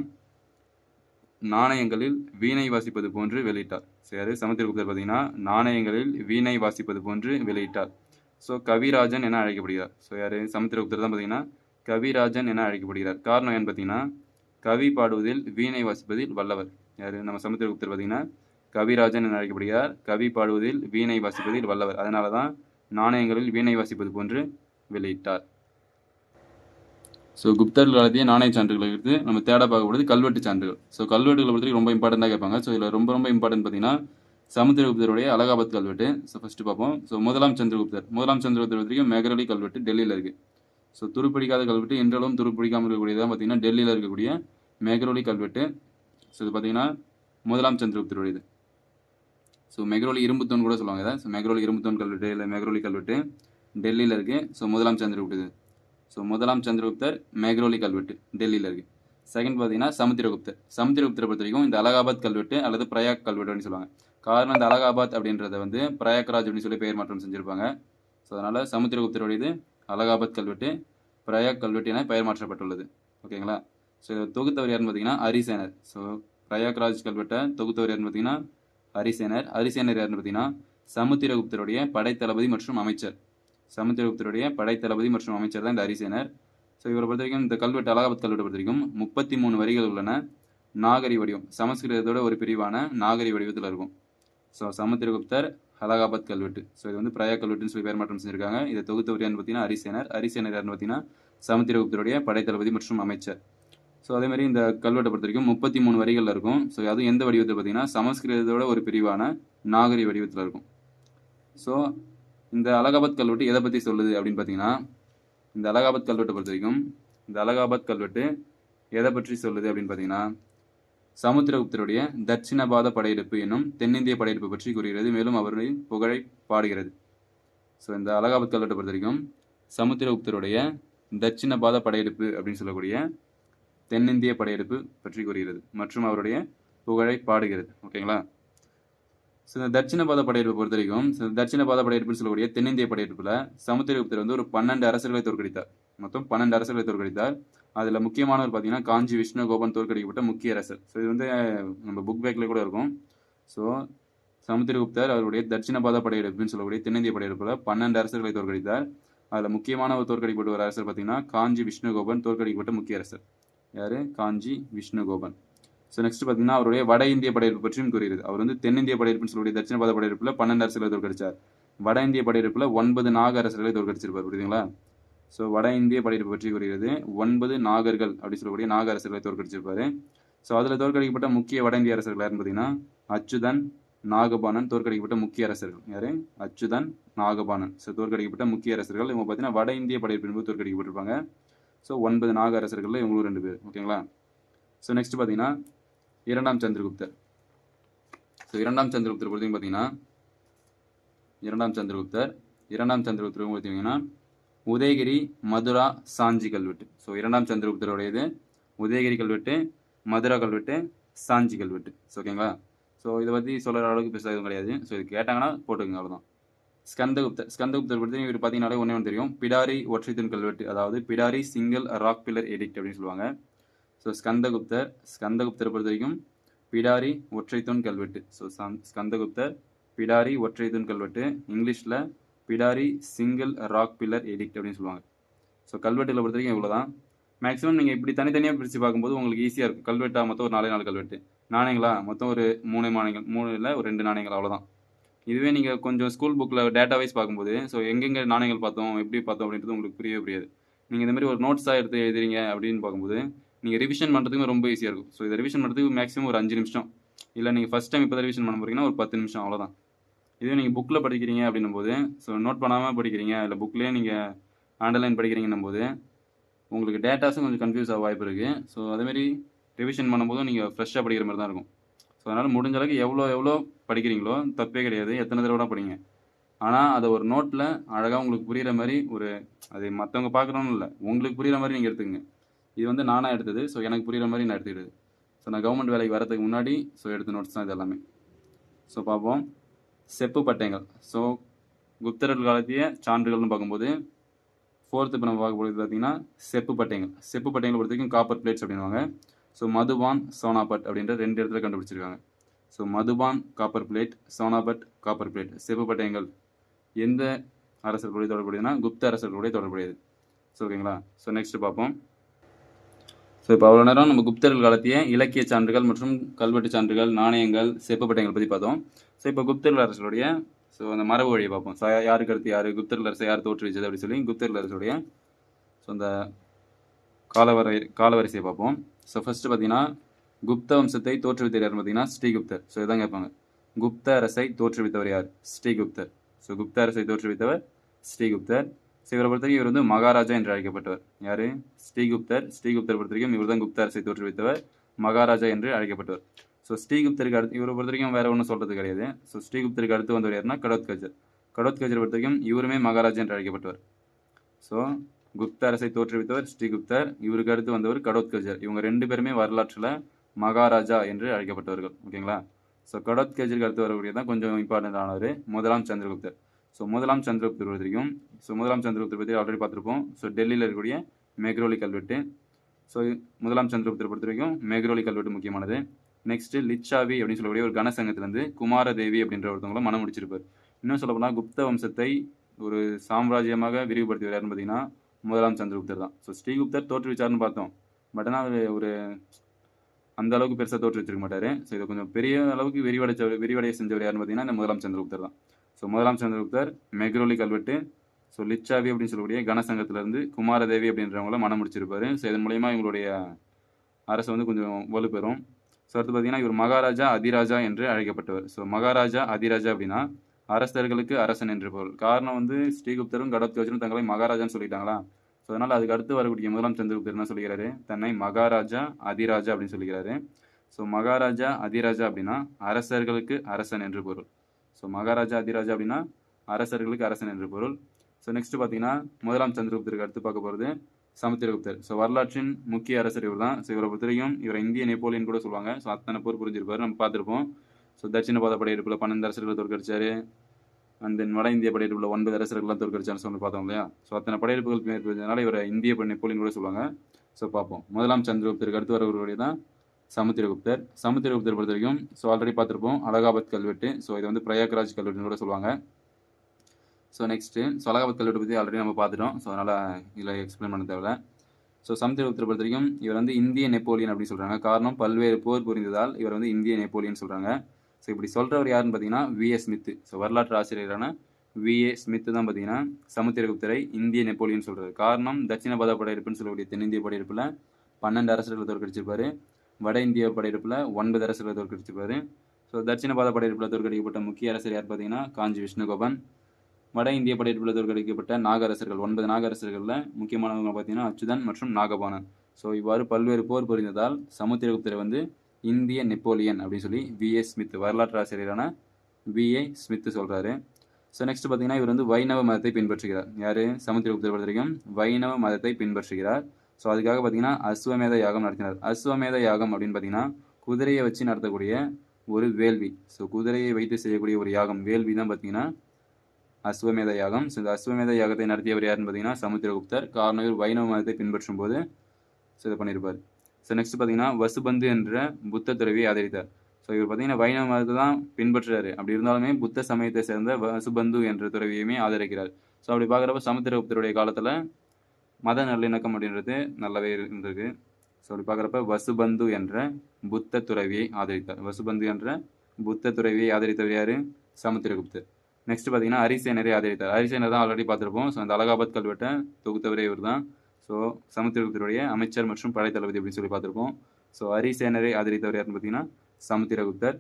நாணயங்களில் வீணை வாசிப்பது போன்று வெளியிட்டார். சரி சமுத்திரகுப்தர் பார்த்தீங்கன்னா நாணயங்களில் வீணை வாசிப்பது போன்று வெளியிட்டார். ஸோ கவிராஜன் என அழைக்கப்படுகிறார். ஸோ யார்? சமுத்திரகுப்தர் தான் பார்த்தீங்கன்னா கவிராஜன் என அழைக்கப்படுகிறார். காரணம் ஏன்னு பார்த்தீங்கன்னா கவி பாடுவதில் வீணை வாசிப்பதில் வல்லவர். யார்? நம்ம சமுத்திரகுப்தர் பார்த்தீங்கன்னா கவிராஜன் என அழைக்கப்படுகிறார். கவி பாடுவதில் வீணை வாசிப்பதில் வல்லவர். அதனால தான் நாணயங்களில் வீணை வாசிப்பது போன்று வெளியிட்டார். ஸோ குப்தர்கள் காலத்திய நாணய சான்றுகள் எடுத்து நம்ம தேட பார்க்கப்படுது கல்வெட்டு சான்றுகள். ஸோ கல்வெட்டுகளை பற்றி ரொம்ப இம்பார்ட்டண்டாக கேட்பாங்க. ஸோ இதில் ரொம்ப ரொம்ப இம்பார்ட்டன்ட் பார்த்தீங்கன்னா சமுத்திரகுப்தருடைய அலகாபாத் கல்வெட்டு. ஸோ ஃபஸ்ட்டு பார்ப்போம். ஸோ முதலாம் சந்திரகுப்தர் முதலாம் சந்திரகுப்தர் வரைக்கும் மெகரலி கல்வெட்டு டெல்லியில் இருக்குது ஸோ துருப்பிடிக்காத கல்வெட்டு என்றளவும் துருப்பிடிக்காமல் இருக்கக்கூடியதான் பார்த்தீங்கன்னா டெல்லியில் இருக்கக்கூடிய மேகரோலி கல்வெட்டு. ஸோ இது பார்த்தீங்கன்னா முதலாம் சந்திரகுப்தருடையது ஸோ மெக்ரோலி இரும்புத்தூன் கூட சொல்லுவாங்க இதை. ஸோ மெக்ரோலி இரும்புத்தூண் கல்வெட்டு இல்லை மெக்ரோலி கல்வெட்டு டெல்லியில் இருக்குது ஸோ முதலாம் சந்திரகுப்தர். ஸோ முதலாம் சந்திரகுப்தர் மேக்ரோலி கல்வெட்டு டெல்லியில் இருக்குது செகண்ட் பார்த்தீங்கன்னா சமுத்திரகுப்தர். சமுத்திரகுப்தரை பொறுத்த வரைக்கும் இந்த அலகாபாத் கல்வெட்டு அல்லது பிரயாக் கல்வெட்டு அப்படின்னு சொல்லுவாங்க. காரணம் இந்த அலகாபாத் அப்படின்றத வந்து பிரயாக்ராஜ் அப்படின்னு சொல்லி பெயர் மாற்றம் செஞ்சுருப்பாங்க. ஸோ அதனால் சமுத்திரகுப்தருடையது அலகாபாத் கல்வெட்டு பிரயாக் கல்வெட்டு என பெயர் மாற்றப்பட்டுள்ளது. ஓகேங்களா? ஸோ தொகுத்தவர் யாருன்னு பார்த்தீங்கன்னா ஹரிசேனர் ஸோ பிரயாக்ராஜ் கல்வெட்டை தொகுத்தவர் யாருன்னு பார்த்தீங்கன்னா ஹரிசேனர் ஹரிசேனர் யாருன்னு பார்த்தீங்கன்னா சமுத்திரகுப்தருடைய படைத்தளபதி மற்றும் அமைச்சர். சமுத்திரகுப்தருடைய படைத்தளபதி மற்றும் அமைச்சர் தான் இந்த ஹரிசேனர் ஸோ இவரை பொறுத்த வரைக்கும் இந்த கல்வெட்டு அலகாபாத் கல்வெட்டை பொறுத்த வரைக்கும் முப்பத்தி மூணு வரிகள் உள்ளன. நாகரி வடிவம் சமஸ்கிருதத்தோட ஒரு பிரிவான நாகரி வடிவத்தில் இருக்கும். ஸோ சமுத்திரகுப்தர் அலகாபாத் கல்வெட்டு. ஸோ இது வந்து பிரயா கல்வெட்டுன்னு சொல்லி பேர் மாற்றம் செஞ்சிருக்காங்க. இதை தொகுத்தவர் யாருன்னு பார்த்தீங்கன்னா ஹரிசேனர் ஹரிசேனர் யாருன்னு பார்த்தீங்கன்னா சமுத்திரகுப்தருடைய படைத்தளபதி மற்றும் அமைச்சர். ஸோ அதே மாதிரி இந்த கல்வெட்டை பொறுத்த வரைக்கும் முப்பத்தி மூணு வரிகளில் இருக்கும். ஸோ அதுவும் எந்த வடிவத்தில் பார்த்தீங்கன்னா சமஸ்கிருதத்தோட ஒரு பிரிவான நாகரி வடிவத்தில் இருக்கும். ஸோ இந்த அலகாபாத் கல்வெட்டு எதை பற்றி சொல்லுது அப்படின்னு பார்த்தீங்கன்னா இந்த அலகாபாத் கல்வெட்டை பொறுத்த வரைக்கும் இந்த அலகாபாத் கல்வெட்டு எதை பற்றி சொல்லுது அப்படின்னு பார்த்தீங்கன்னா சமுத்திரகுப்தருடைய தட்சிணபாத படையெடுப்பு என்னும் தென்னிந்திய படையெடுப்பு பற்றி கூறுகிறது. மேலும் அவருடைய புகழை பாடுகிறது. ஸோ இந்த அலகாபாத் கல்வெட்டை பொறுத்த வரைக்கும் சமுத்திரகுப்தருடைய தட்சிணபாத படையெடுப்பு அப்படின்னு சொல்லக்கூடிய தென்னிந்திய படையெடுப்பு பற்றி கூறுகிறது மற்றும் அவருடைய புகழை பாடுகிறது. ஓகேங்களா ஸோ தட்சிண பாத படையெடுப்பு பொறுத்த வரைக்கும் ஸோ தட்சிண பாத படையெடுப்புன்னு சொல்லக்கூடிய தென்னிந்திய படையெடுப்பில் சமுத்திரகுப்தர் வந்து ஒரு பன்னெண்டு அரசர்களை தோற்கடித்தார். மொத்தம் பன்னெண்டு அரசர்களை தோற்கடித்தார். அதில் முக்கியமானவர் பார்த்தீங்கன்னா காஞ்சி விஷ்ணு கோபன் தோற்கடிக்கப்பட்ட முக்கிய அரசர். ஸோ இது வந்து நம்ம புக் பேக்கில் கூட இருக்கும். ஸோ சமுத்திரகுப்தர் அவருடைய தட்சிண பாத படையெடுப்புன்னு சொல்லக்கூடிய தென்னிந்திய படையெடுப்பில் பன்னெண்டு அரசர்களை தோற்கடித்தார். அதில் முக்கியமான ஒரு தோற்கடிக்கப்பட்ட ஒரு அரசர் பார்த்தீங்கன்னா காஞ்சி விஷ்ணுகோபன் தோற்கடிக்கப்பட்ட முக்கிய அரசர். யார்? காஞ்சி விஷ்ணுகோபன். ஸோ நெக்ஸ்ட் பார்த்தீங்கன்னா அவருடைய வட இந்திய படையெடுப்பு பற்றியும் கூறுகிறது அவர் வந்து தென்னிந்திய படையெடுப்புன்னு சொல்லக்கூடிய தட்சிணபாத படையெடுப்பில் பன்னெண்டு அரசுகளை தோற்கடிச்சார். வட இந்திய படையெடுப்பில் ஒன்பது நாக அரசர்களை தோற்கடிச்சிருப்பார் புரியுதுங்களா? ஸோ வட இந்திய படையெடுப்பு பற்றி கூறுகிறது ஒன்பது நாகர்கள் அப்படி சொல்லக்கூடிய நாக அரசுகளை தோற்கடிச்சிருப்பார். ஸோ அதில் தோற்கடிக்கப்பட்ட முக்கிய வட இந்திய அரசர்கள் யாருன்னு பார்த்தீங்கன்னா அச்சுதன் நாகபாணன் தோற்கடிக்கப்பட்ட முக்கிய அரசர்கள் யாரு? அச்சுதன் நாகபாணன். ஸோ தோற்கடிக்கப்பட்ட முக்கிய அரசர்கள் இவங்க பார்த்தீங்கன்னா வட இந்திய படையெடுப்பு என்பது தோற்கடிக்கப்பட்டிருப்பாங்க. ஸோ ஒன்பது நாக அரசர்களில் இவங்களும் ரெண்டு பேர். ஓகேங்களா? ஸோ நெக்ஸ்ட் பார்த்தீங்கன்னா இரண்டாம் சந்திரகுப்தர். ஸோ இரண்டாம் சந்திரகுப்தர் பொறுத்தவரைக்கும் பார்த்தீங்கன்னா இரண்டாம் சந்திரகுப்தர் இரண்டாம் சந்திரகுப்தர் பார்த்தீங்கன்னா உதயகிரி மதுரா சாஞ்சி கல்வெட்டு. ஸோ இரண்டாம் சந்திரகுப்தருடையது உதயகிரி கல்வெட்டு மதுரா கல்வெட்டு சாஞ்சி கல்வெட்டு. ஸோ ஓகேங்களா? ஸோ இதை பற்றி சொல்கிற அளவுக்கு பெருசாக எதுவும் கிடையாது. ஸோ இது கேட்டாங்கன்னா போட்டுக்கோங்க அவ்வளோதான் ஸ்கந்தகுப்தர் ஸ்கந்தகுப்தர் பற்றி இவர் பார்த்தீங்கன்னாலே ஒன்றே ஒன்று தெரியும். பிடாரி ஒற்றைத்தூண் கல்வெட்டு அதாவது Bhitari single rock pillar edict அப்படின்னு சொல்லுவாங்க. ஸோ ஸ்கந்தகுப்தர் ஸ்கந்தகுப்தரை பொறுத்த வரைக்கும் பிடாரி ஒற்றைத்தூண் கல்வெட்டு ஸோ ஸ்கந்தகுப்தர் பிடாரி ஒற்றைத்தூண் கல்வெட்டு இங்கிலீஷில் Bhitari single rock pillar edict அப்படின்னு சொல்லுவாங்க. ஸோ கல்வெட்டில் பொறுத்த வரைக்கும் இவ்வளோ தான் மேக்ஸிமம் நீங்கள் இப்படி தனித்தனியாக பிரித்து பார்க்கும்போது உங்களுக்கு ஈஸியாக இருக்கும். கல்வெட்டாக மொத்தம் ஒரு நாலே நாலு கல்வெட்டு. நாணயங்களா? மொத்தம் ஒரு மூணு நாணயங்கள் மூணு இல்லை ஒரு ரெண்டு நாணயங்கள் அவ்வளோதான் இதுவே நீங்கள் கொஞ்சம் ஸ்கூல் புக்கில் டேட்டா வைஸ் பார்க்கும்போது ஸோ எங்கெங்கே நாணயங்கள் பார்த்தோம் எப்படி பார்த்தோம் அப்படின்றது உங்களுக்கு புரியவே புரியாது. நீங்கள் இந்த மாதிரி ஒரு நோட்ஸாக எடுத்து எழுதுறீங்க அப்படின்னு பார்க்கும்போது நீங்கள் ரிவிஷன் பண்ணுறதுக்கு ரொம்ப ஈஸியாக இருக்கும். ஸோ இதை ரிவிஷன் பண்ணுறதுக்கு மேக்ஸிமம் ஒரு அஞ்சு நிமிஷம். இல்லை நீங்கள் ஃபஸ்ட் டைம் இப்போ தான் ரிவிஷன் பண்ண போகிறீங்கன்னா ஒரு பத்து நிமிஷம் அவ்வளோதான் இதுவே நீங்கள் புக்கில் படிக்கிறீங்க அப்படின்னும் போது ஸோ நோட் பண்ணாமல் படிக்கிறீங்க இல்லை புக்லேயே நீங்கள் ஆண்டர்லைன் படிக்கிறீங்கன்னும் போது உங்களுக்கு டேட்டாஸும் கொஞ்சம் கன்ஃபியூஸ் ஆக வாய்ப்பு இருக்குது ஸோ அதேமாரி ரிவிஷன் பண்ணும்போதும் நீங்கள் ஃப்ரெஷ்ஷாக படிக்கிற மாதிரி தான் இருக்கும். அதனால் முடிஞ்ச அளவுக்கு எவ்வளோ எவ்வளோ படிக்கிறீங்களோ தப்பே கிடையாது. எத்தனை தடவை கூட படிங்க. ஆனால் அதை ஒரு நோட்டில் அழகாக உங்களுக்கு புரிகிற மாதிரி ஒரு அது மற்றவங்க பார்க்குறோன்னு இல்லை. உங்களுக்கு புரிகிற மாதிரி நீங்கள் எடுத்துக்கங்க. இது வந்து நானாக எடுத்தது. ஸோ எனக்கு புரிகிற மாதிரி நான் எடுத்துக்கிட்டது. ஸோ நான் கவர்மெண்ட் வேலைக்கு வரதுக்கு முன்னாடி ஸோ எடுத்த நோட்ஸ் தான் இது எல்லாமே. ஸோ பார்ப்போம். செப்பு பட்டயங்கள். ஸோ குப்தர்கள் காலத்திய சான்றுகள்னு பார்க்கும்போது ஃபோர்த்து இப்போ நம்ம பார்க்க போகிறது பார்த்தீங்கன்னா செப்பு பட்டயங்கள். செப்பு பட்டயங்களை பொறுத்த வரைக்கும் காப்பர் பிளேட்ஸ் அப்படின்வாங்க ஸோ மதுபான் சோனாபட் அப்படின்ற ரெண்டு இடத்துல கண்டுபிடிச்சிருக்காங்க. So Madhuban copper plate Sonepat copper plate செப்பு பட்டயங்கள். எந்த அரசர்களுடைய தொடர்புடையதுன்னா குப்த அரசர்களுடைய தொடர்புடையது. ஸோ ஓகேங்களா? ஸோ நெக்ஸ்ட் பார்ப்போம். ஸோ இப்போ அவ்வளோ நேரம் நம்ம குப்தர்கள் காலத்திய இலக்கிய சான்றுகள் மற்றும் கல்வெட்டு சான்றுகள் நாணயங்கள் செப்பு பட்டயங்கள் பற்றி பார்த்தோம். ஸோ இப்போ குப்தர்கள் அரசருடைய ஸோ அந்த மரபு வழியை பார்ப்போம். ஸோ யாருக்கு அடுத்து யார் குப்தர்கள் அரசை யார் தோற்றுவிச்சது அப்படின்னு சொல்லி குப்தர்கள் அரசுடைய ஸோ அந்த காலவரை காலவரிசையை பார்ப்போம். ஸோ ஃபஸ்ட்டு பார்த்தீங்கன்னா குப்த வம்சத்தை தோற்றுவித்தவர் யார் பார்த்தீங்கன்னா ஸ்ரீகுப்தர். ஸோ இதான் கேட்பாங்க. குப்த அரசை தோற்றுவித்தவர் யார்? ஸ்ரீகுப்தர். ஸோ குப்த அரசை தோற்றுவித்தவர் ஸ்ரீகுப்தர். ஸோ இவரை பொறுத்த வரைக்கும் இவர் வந்து மகாராஜா என்று அழைக்கப்பட்டவர். யார்? ஸ்ரீகுப்தர். ஸ்ரீகுப்தர் பொறுத்த வரைக்கும் இவர் தான் குப்த அரசை தோற்றுவித்தவர் மகாராஜா என்று அழைக்கப்பட்டவர். ஸோ ஸ்ரீகுப்தருக்கு அடுத்து இவரை பொறுத்த வரைக்கும் வேறு ஒன்றும் சொல்கிறது கிடையாது. ஸோ ஸ்ரீகுப்தருக்கு அடுத்து வந்தவர் யாருன்னா கடோத்கஜர் கடோத்கஜர் பொறுத்த வரைக்கும் இவருமே மகாராஜா என்று அழைக்கப்பட்டவர். ஸோ குப்த அரசை தோற்றுவித்தவர் ஸ்ரீகுப்தர் இவருக்கு அடுத்து வந்தவர் கடோத்கஜர். இவங்க ரெண்டு பேருமே வரலாற்றில் மகாராஜா என்று அழைக்கப்பட்டவர்கள். ஓகேங்களா? ஸோ கடோத்கஜருக்கு அடுத்து வரக்கூடிய தான் கொஞ்சம் இம்பார்ட்டன்ட் ஆனவர் முதலாம் சந்திரகுப்தர். ஸோ முதலாம் சந்திரகுப்தர் பொறுத்த வரைக்கும் ஸோ முதலாம் சந்திரகுப்தர் பற்றி ஆல்ரெடி பார்த்துருப்போம். ஸோ டெல்லியில் இருக்கக்கூடிய மெக்ரோலி கல்வெட்டு. ஸோ முதலாம் சந்திரகுப்தர் பொறுத்த வரைக்கும் மெக்ரோலி கல்வெட்டு முக்கியமானது. நெக்ஸ்ட் லிச்சாவி அப்படின்னு சொல்லக்கூடிய ஒரு கனசங்கத்திலேருந்து குமாரதேவி அப்படின்ற ஒருத்தவங்கள மனம் முடிச்சிருப்பார். இன்னும் சொல்லப்போனால் குப்த வம்சத்தை ஒரு சாம்ராஜ்யமாக விரிவுபடுத்தியவர் யாருன்னு பார்த்தீங்கன்னா முதலாம் சந்திரகுப்தர் தான். ஸோ ஸ்ரீகுப்தர் தோற்றுவிச்சார்னு பார்த்தோம். பட் ஆனால் அது ஒரு அந்த அளவுக்கு பெருசாக தோற்றுவிச்சிருக்க மாட்டார். ஸோ இதை கொஞ்சம் பெரிய அளவுக்கு விரிவடைச்ச விரிவடைய செஞ்சவர் யாருன்னு பார்த்தீங்கன்னா இந்த முதலாம் சந்திரகுப்தர் தான். ஸோ முதலாம் சந்திரகுப்தர் மெக்ரோலி கல்வெட்டு ஸோ லிச்சாவி அப்படின்னு சொல்லக்கூடிய கனசங்கத்திலேருந்து குமாரதேவி அப்படின்றவங்கள மனம் முடிச்சிருப்பாரு. ஸோ இதன் மூலயமா இவங்களுடைய அரசு வந்து கொஞ்சம் வலுப்பெறும். ஸோ அடுத்து பார்த்தீங்கன்னா இவர் மகாராஜா அதிராஜா என்று அழைக்கப்பட்டவர். ஸோ மகாராஜா அதிராஜா அப்படின்னா அரசர்களுக்கு அரசன் என்று பொருள். காரணம் வந்து ஸ்ரீகுப்தரும் கடத்கஜரும் தங்களை மகாராஜான்னு சொல்லிட்டாங்களா? ஸோ அதனால் அதுக்கு அடுத்து வரக்கூடிய முதலாம் சந்திரகுப்தர் என்ன சொல்கிறாரு தன்னை மகாராஜா அதிராஜா அப்படின்னு சொல்லிக்கிறாரு ஸோ மகாராஜா அதிராஜா அப்படின்னா அரசர்களுக்கு அரசன் என்று பொருள். ஸோ மகாராஜா அதிராஜா அப்படின்னா அரசர்களுக்கு அரசன் என்று பொருள். ஸோ நெக்ஸ்ட் பார்த்தீங்கன்னா முதலாம் சந்திரகுப்தருக்கு அடுத்து பார்க்க போகிறது சமுத்திரகுப்தர். ஸோ வரலாற்றின் முக்கிய அரசர் இவர் தான் ஸோ இவரை பொறுத்தவரைக்கும் இவரை இந்திய நெப்போலியன் கூட சொல்லுவாங்க. ஸோ அத்தனை போர் புரிஞ்சிருப்பாரு. நம்ம பார்த்துருப்போம். ஸோ தட்சிண பாத படையெடுப்பில் பன்னெண்டு அரசர்களை தோற்கடிச்சாரு. அண்ட் வட இந்திய படையெடுப்பில் ஒன்பது அரசர்கள்லாம் தோற்கடிச்சான்னு சொல்லி பார்த்தோம் இல்லையா? ஸோ அத்தனை படையெடுப்புகள் மேற்கொண்டதுனால இவரை இந்திய நெப்போலியன் கூட சொல்லுவாங்க. ஸோ பார்ப்போம். முதலாம் சந்திரகுப்தருக்கு அடுத்து வரவருடைய தான் சமுத்திரகுப்தர். சமுத்திரகுப்தர் பொறுத்த வரைக்கும் ஸோ ஆல்ரெடி பார்த்துருப்போம். அலகாபாத் கல்வெட்டு. ஸோ இது வந்து பிரயாக்ராஜ் கல்வெட்டுன்னு கூட சொல்லுவாங்க. ஸோ நெக்ஸ்ட்டு ஸோ அலகாபாத் கல்வெட்டு பற்றி ஆல்ரெடி நம்ம பார்த்துட்டோம். ஸோ அதனால் இதில் எக்ஸ்பிளைன் பண்ண தேவையில்ல. ஸோ சமுத்திரகுப்தர் பொறுத்த வரைக்கும் இவர் வந்து இந்திய நெப்போலியன் அப்படின்னு சொல்கிறாங்க காரணம் பல்வேறு போர் புரிந்ததால் இவர் வந்து இந்திய நெப்போலியன் சொல்கிறாங்க ஸோ இப்படி சொல்கிறவர் யாருன்னு பார்த்தீங்கன்னா விஏ ஸ்மித்து ஸோ வரலாற்று ஆசிரியரான விஏ ஸ்மித் தான் பார்த்தீங்கன்னா சமுத்திரகுப்தரை இந்திய நெப்போலியன் சொல்கிறார் காரணம் தட்சிண பாதா படையெடுப்புன்னு சொல்லக்கூடிய தென்னிந்திய படையெடுப்பில் பன்னெண்டு அரசர்களை தோற்கடிச்சிருப்பாரு. வட இந்திய படையெடுப்பில் ஒன்பது அரசர்களை தோற்கடிச்சிருப்பாரு. ஸோ தட்சிண பாத படையெடுப்பில் தோற்கடிக்கப்பட்ட முக்கிய அரசர் யார் பார்த்தீங்கன்னா காஞ்சி விஷ்ணுகோபன். வட இந்திய படையெடுப்பில் தோற்கடிக்கப்பட்ட நாகரசர்கள் ஒன்பது நாகரசர்களில் முக்கியமானவங்க பார்த்தீங்கன்னா அச்சுதன் மற்றும் நாகபாணன். ஸோ இவ்வாறு பல்வேறு போர் புரிந்ததால் சமுத்திரகுப்தரை வந்து இந்திய நெப்போலியன் அப்படின்னு சொல்லி விஏ ஸ்மித் வரலாற்று ஆசிரியரான விஏ ஸ்மித் சொல்கிறாரு ஸோ நெக்ஸ்ட் பார்த்தீங்கன்னா இவர் வந்து வைணவ மதத்தை பின்பற்றுகிறார். யார்? சமுத்திரகுப்தர் பொறுத்த வரைக்கும் வைணவ மதத்தை பின்பற்றுகிறார். ஸோ அதுக்காக பார்த்தீங்கன்னா அஸ்வமேத யாகம் நடத்தினார். அஸ்வமேத யாகம் அப்படின்னு பார்த்தீங்கன்னா குதிரையை வச்சு நடத்தக்கூடிய ஒரு வேள்வி. ஸோ குதிரையை வைத்து செய்யக்கூடிய ஒரு யாகம் வேள்வி தான் பார்த்தீங்கன்னா அஸ்வமேத யாகம். ஸோ இந்த அஸ்வமேத யாகத்தை நடத்தியவர் யாருன்னு பார்த்தீங்கன்னா சமுத்திரகுப்தர் காரணம் வைணவ மதத்தை பின்பற்றும் போது ஸோ இதை பண்ணியிருப்பார். ஸோ நெக்ஸ்ட் பார்த்தீங்கன்னா வசுபந்து என்ற புத்த துறவியை ஆதரித்தார். ஸோ இவர் பார்த்தீங்கன்னா வைணவ மதத்தை தான் பின்பற்றுறாரு. அப்படி இருந்தாலுமே புத்த சமயத்தை சேர்ந்த வசுபந்து என்ற துறவியுமே ஆதரிக்கிறார். ஸோ அப்படி பார்க்குறப்ப சமுத்திரகுப்தருடைய காலத்தில் மத நல்லிணக்கம் அப்படின்றது நல்லாவே இருந்திருக்கு. ஸோ அப்படி பார்க்குறப்ப வசுபந்து என்ற புத்த துறவியை ஆதரித்தார். வசுபந்து என்ற புத்த துறவியை ஆதரித்தவர் யார்? சமுத்திரகுப்தர் நெக்ஸ்ட் பார்த்தீங்கன்னா ஹரிசேனரை ஆதரித்தார். ஹரிசேனர் தான் ஆல்ரெடி பார்த்துருப்போம். ஸோ அந்த அலகாபாத் கல்வெட்டை தொகுத்தவரே இவர் தான் ஸோ சமுத்திரகுப்தருடைய அமைச்சர் மற்றும் படைத்தளபதி அப்படின்னு சொல்லி பார்த்துருக்கோம். ஸோ ஹரிசேனரை ஆதரித்தவர் யாருன்னு பார்த்தீங்கன்னா சமுத்திரகுப்தர்.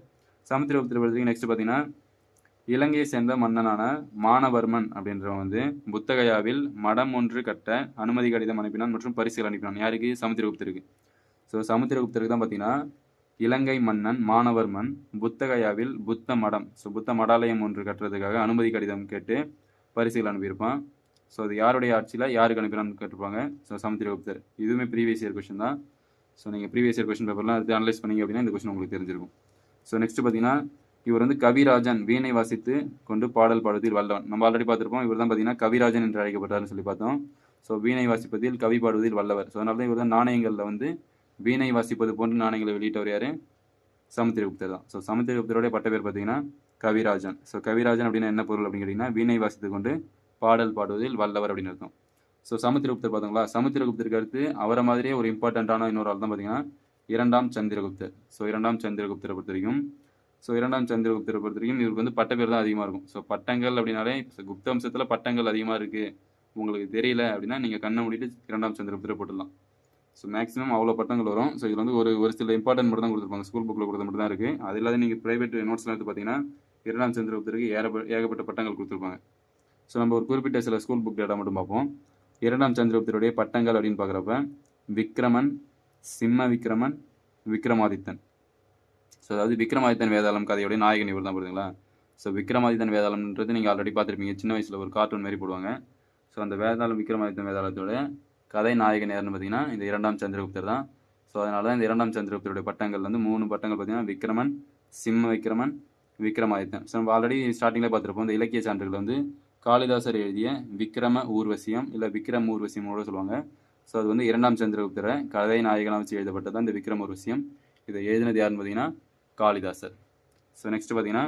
சமுத்திரகுப்தர் பார்த்தீங்கன்னா நெக்ஸ்ட் பார்த்தீங்கன்னா இலங்கையை சேர்ந்த மன்னனான மானவர்மன் அப்படின்றவன் வந்து புத்தகயாவில் மடம் ஒன்று கட்ட அனுமதி கடிதம் அனுப்பினான் மற்றும் பரிசுகள் அனுப்பினான். யாருக்கு? சமுத்திரகுப்தருக்கு. ஸோ சமுத்திரகுப்தருக்கு தான் பார்த்தீங்கன்னா இலங்கை மன்னன் மானவர்மன் புத்தகயாவில் புத்த மடம். ஸோ புத்த மடாலயம் ஒன்று கட்டுறதுக்காக அனுமதி கடிதம் கேட்டு பரிசுகள் அனுப்பியிருப்பான். ஸோ அது யாருடைய ஆட்சியில் யாருக்கு அனுப்பினான்னு கேட்டிருப்பாங்க? ஸோ சமுத்திரகுப்தர் இதுவுமே ப்ரீவியஸ் இயர் கொஷின் தான். ஸோ நீங்கள் ப்ரீவியஸ் இயர் கொஷின் பேப்பர்லாம் எடுத்து அனலைஸ் பண்ணீங்க அப்படின்னா இந்த கொஷின் உங்களுக்கு தெரிஞ்சிருக்கும். ஸோ நெக்ஸ்ட் பார்த்தீங்கன்னா இவர் வந்து கவிராஜன் வீணை வாசித்து கொண்டு பாடல் பாடுவதில் வல்லவன். நம்ம ஆல்ரெடி பார்த்துருப்போம் இவர் தான் பார்த்தீங்கன்னா கவிராஜன் என்று அழைக்கப்பட்டார்னு சொல்லி பார்த்தோம். ஸோ வீணை வாசிப்பதில் கவி பாடுவதில் வல்லவர். ஸோ அதனால தான் இவர் தான் நாணயங்களில் வந்து வீணை வாசிப்பது போன்ற நாணயங்களை வெளியிட்டவர் யார்? சமுத்திரகுப்தர் தான். ஸோ சமுத்திரகுப்தருடைய பட்ட பேர் பார்த்தீங்கன்னா கவிராஜன். ஸோ கவிராஜன் அப்படின்னா என்ன பொருள் அப்படின்னு கேட்டிங்கன்னா வீணை வாசித்து கொண்டு பாடல் பாடுவதில் வல்லவர் அப்படின்னு அர்த்தம். ஸோ சமுத்திரகுப்தர் பார்த்தோங்களா? சமுத்திரகுப்தருக்கு அடுத்து அவரை மாதிரியே ஒரு இம்பார்ட்டண்ட்டான இன்னொரு ஆள் தான் பார்த்தீங்கன்னா இரண்டாம் சந்திரகுப்தர். ஸோ இரண்டாம் சந்திரகுப்தரை பொறுத்த வரைக்கும் ஸோ இரண்டாம் சந்திரகுப்தரை பொறுத்த வரைக்கும் இவருக்கு வந்து பட்ட பேர் தான் அதிகமாக இருக்கும். ஸோ பட்டங்கள் அப்படின்னாலே இப்போ குப்த வம்சத்தில் பட்டங்கள் அதிகமாக இருக்குது உங்களுக்கு தெரியல அப்படின்னா நீங்கள் கண்ணை மூடிட்டு இரண்டாம் சந்திரகுப்தரை போட்டுடலாம். ஸோ மேக்ஸிமம் அவ்வளோ பட்டங்கள் வரும். ஸோ இதில் வந்து ஒரு ஒரு சில இம்பார்ட்டன்ட் மட்டும் தான் கொடுத்துருப்பாங்க. ஸ்கூல் புக்கில் கொடுத்த மட்டும் தான் இருக்குது அது இல்லாத நீங்கள் ப்ரைவேட் நோட்ஸ்லாம் எடுத்து பார்த்தீங்கன்னா இரண்டாம் சந்திரகுப்தருக்கு ஏற ஏகப்பட்ட பட்டங்கள் கொடுத்துருப்பாங்க. ஸோ நம்ம ஒரு குறிப்பிட்ட சில ஸ்கூல் புக் டேட்டா மட்டும் பார்ப்போம். இரண்டாம் சந்திரகுப்தருடைய பட்டங்கள் அப்படின்னு பார்க்குறப்ப விக்ரமன் சிம்ம விக்ரமன் விக்ரமாதித்தன். ஸோ அதாவது விக்ரமாதித்தன் வேதாளம் கதையோடைய நாயகன் இவர் தான் புரியுதுங்களா? ஸோ விக்ரமாதித்தன் வேதாளம்ன்றது நீங்கள் ஆல்ரெடி பார்த்துருப்பீங்க. சின்ன வயசில் ஒரு கார்ட்டூன் மாதிரி போடுவாங்க. ஸோ அந்த வேதாளம் விக்ரமாதித்தன் வேதாளத்தோட கதை நாயகன் யாருன்னு பார்த்தீங்கன்னா இந்த இரண்டாம் சந்திரகுப்தர் தான். ஸோ அதனால தான் இந்த இரண்டாம் சந்திரகுப்தருடைய பட்டங்கள் வந்து மூணு பட்டங்கள் பார்த்தீங்கன்னா விக்ரமன் சிம்ம விக்ரமன் விக்ரமாதித்தன். ஸோ நம்ம ஆல்ரெடி ஸ்டார்டிங்கில் பார்த்துருப்போம். இந்த இலக்கிய சான்றுகள் வந்து காளிதாசர் எழுதிய விக்ரம ஊர்வசியம் இல்லை விக்ரம் ஊர்வசியம் கூட சொல்லுவாங்க. ஸோ அது வந்து இரண்டாம் சந்திரகுப்தரை கதை நாயகனாக வச்சு எழுதப்பட்டது அந்த இந்த விக்ரம் ஊர்வசியம். இதை எழுதினது யாருன்னு பார்த்தீங்கன்னா காளிதாசர். ஸோ நெக்ஸ்ட் பார்த்தீங்கன்னா